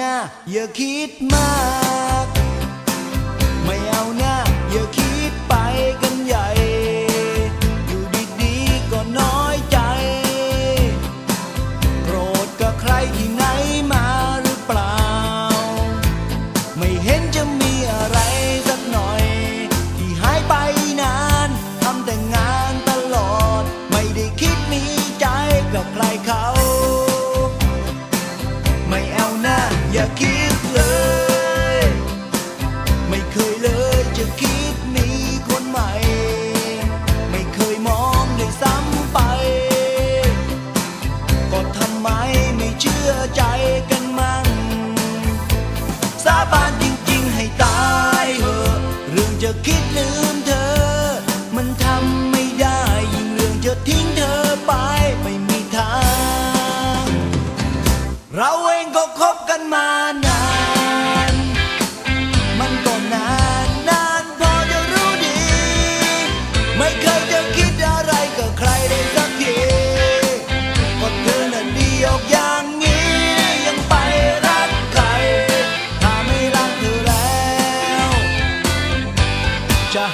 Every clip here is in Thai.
น้อย่าคิดมาก ไม่เอาน้าอย่าคิดไปกันใหญ่ อยู่ดีๆก็น้อยใจ โกรธกับใครที่ไหนมาหรือเปล่า ไม่เห็นจะมีอะไรสักหน่อย ที่หายไปนานทำแต่งานตลอด ไม่ได้คิดมีใจกับใครเขา ไม่เอาหน่า y aquí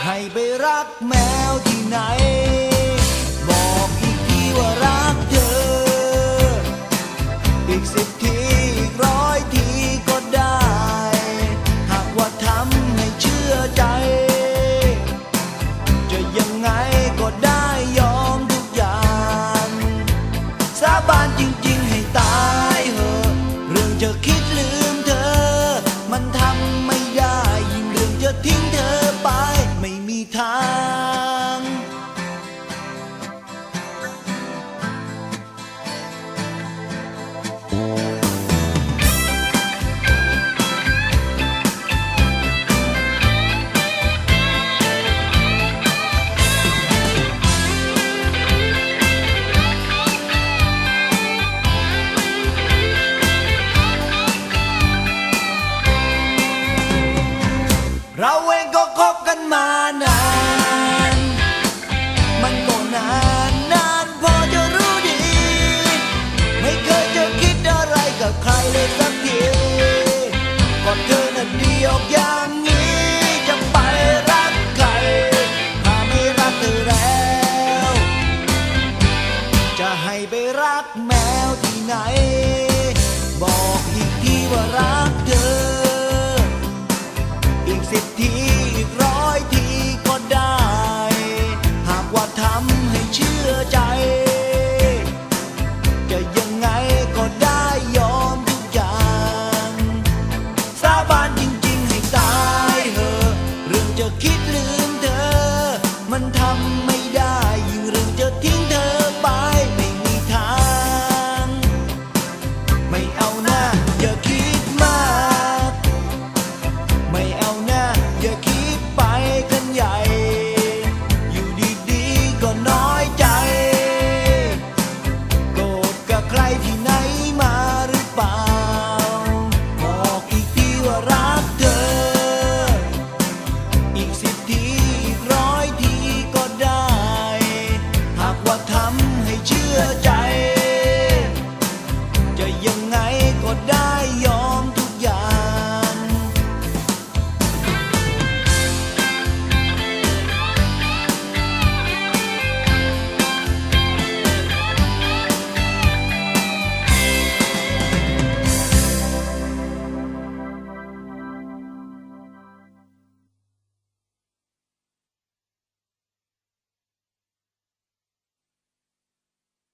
ให้ไปรักแมวที่ไหน time.